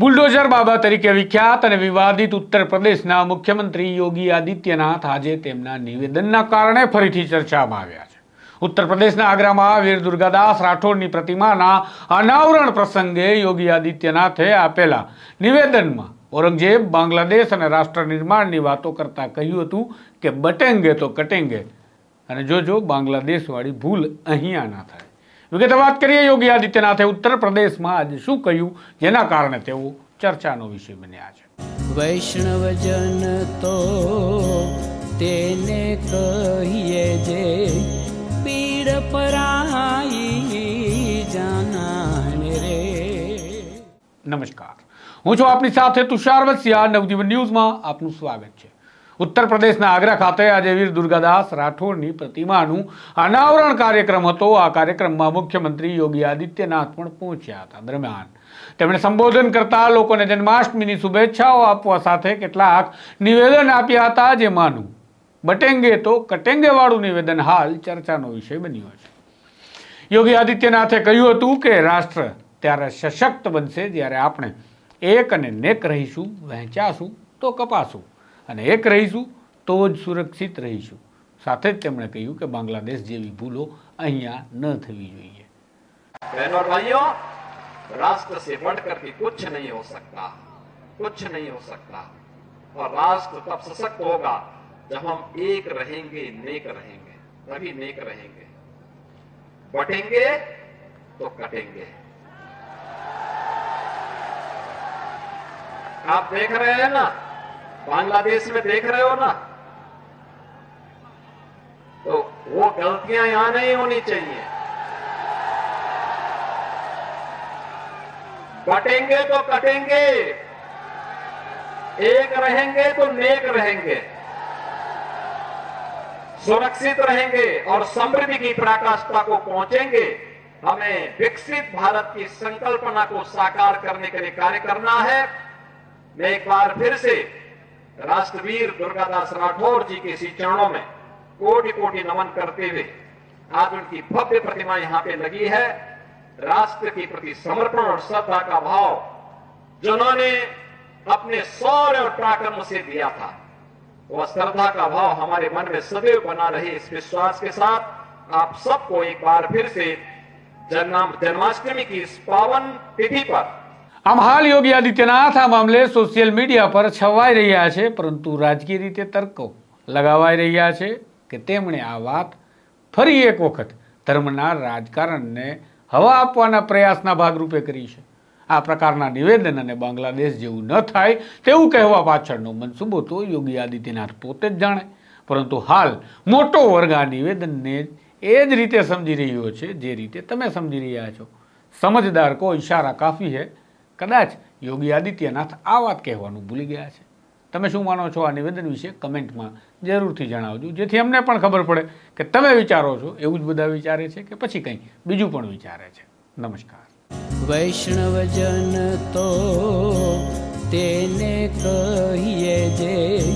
Bulldozer બાબા તરીકે વિખ્યાત અને વિવાદિત ઉત્તર પ્રદેશના મુખ્યમંત્રી યોગી આદિત્યનાથ આજે તેમના નિવેદનના કારણે ફરીથી ચર્ચામાં આવ્યા છે. ઉત્તર પ્રદેશના આગ્રામાં વીર દુર્ગાદાસ રાઠોડની પ્રતિમાના અનાવરણ પ્રસંગે યોગી આદિત્યનાથે આપેલા નિવેદનમાં ઔરંગઝેબ, બાંગ્લાદેશ અને રાષ્ટ્ર નિર્માણની વાતો કરતા કહ્યું હતું કે બટેંગે તો કટેંગે અને જોજો બાંગ્લાદેશવાળી ભૂલ અહીંયા ના થાય. વિગતે વાત કરીએ યોગી આદિત્યનાથે ઉત્તર પ્રદેશમાં આજે શું કહ્યું? જેના કારણે તેઓ ચર્ચાનો વિષય બન્યા છે. વૈષ્ણવજન તો તેને કહીએ જે પીડ પરાઈ જાનાને રે. નમસ્કાર. હું છું આપની સાથે તુષાર વસિયા નવજીવન ન્યૂઝમાં આપનું સ્વાગત છે. ઉત્તર પ્રદેશના આગ્રા ખાતે આજે વીર દુર્ગાદાસ રાઠોડની પ્રતિમાનું અનાવરણ કાર્યક્રમ હતો. આ કાર્યક્રમમાં મુખ્યમંત્રી યોગી આદિત્યનાથ પણ પહોંચ્યા હતા. દરમિયાન તેમણે સંબોધન કરતા લોકોને જન્માષ્ટમીની શુભેચ્છાઓ આપવા સાથે કેટલાક નિવેદન આપ્યા હતા. જેમાંનું બટેંગે તો કટેંગેવાળું નિવેદન હાલ ચર્ચાનો વિષય બન્યો છે. યોગી આદિત્યનાથે કહ્યું હતું કે, રાષ્ટ્ર ત્યારે સશક્ત બનશે. જ્યારે આપણે એક અને નેક રહીશું, વહેંચાશું, તો કપાશું. અને એક રહીશું તો જ સુરક્ષિત રહીશું સાથે જ તેમણે કહ્યું કે બાંગ્લાદેશ જેવી ભૂલો અહીંયા ન થવી જોઈએ बहनों और भाइयों राष्ट्र से बढ़कर के कुछ नहीं हो सकता कुछ नहीं हो सकता और राष्ट्र तब सशक्त होगा जब हम एक रहेंगे नेक रहेंगे तभी नेक रहेंगे बटेंगे तो कटेंगे आप देख रहे हैं ना बांग्लादेश में देख रहे हो ना? तो वो गलतियाँ यहाँ नहीं होनी चाहिए। बटेंगे तो कटेंगे, एक रहेंगे तो नेक रहेंगे। सुरक्षित रहेंगे और समृद्धि की पराकाष्ठा को पहुँचेंगे। हमें विकसित भारत की संकल्पना को साकार करने के लिए कार्य करना है। मैं एक बार फिर से राष्ट्रवीर दुर्गादास राठौर जी के इसी चरणों में कोटि कोटि नमन करते हुए आज उनकी भव्य प्रतिमा यहाँ पे लगी है। राष्ट्र के प्रति समर्पण और श्रद्धा का भाव जिन्होंने अपने सौर और पराक्रम से दिया था, वह श्रद्धा का भाव हमारे मन में सदैव बना रहे इस विश्वास के साथ आप सबको एक बार फिर से जन्म जन्माष्टमी की इस पावन तिथि पर આમ હાલ યોગી આદિત્યનાથ આ મામલે સોશિયલ મીડિયા પર છવાઈ રહ્યા છે, પરંતુ રાજકીય રીતે તર્કો લગાવાઈ રહ્યા છે કે તેમણે આ વાત ફરી એક વખત ધર્મના રાજકારણને હવા આપવાના પ્રયાસના ભાગરૂપે કરી છે. આ પ્રકારના નિવેદન અને બાંગ્લાદેશ જેવું ન થાય તેવું કહેવા પાછળનો મનસૂબો તો યોગી આદિત્યનાથ પોતે જ જાણે. પરંતુ હાલ મોટો વર્ગ આ નિવેદનને એ જ રીતે સમજી રહ્યો છે, જે રીતે તમે સમજી રહ્યા છો. સમજદાર કો ઇશારા કાફી હે કદાચ યોગી આદિત્યનાથ આ વાત કહેવાનું ભૂલી ગયા છે. તમે શું માનો છો આ નિવેદન વિશે કમેન્ટમાં જરૂરથી જણાવજો. જેથી અમને પણ ખબર પડે કે તમે વિચારો છો, એવું જ બધા વિચારે છે કે પછી કંઈ બીજું પણ વિચારે છે. નમસ્કાર. વૈષ્ણવજન તો તેને કહીએ જે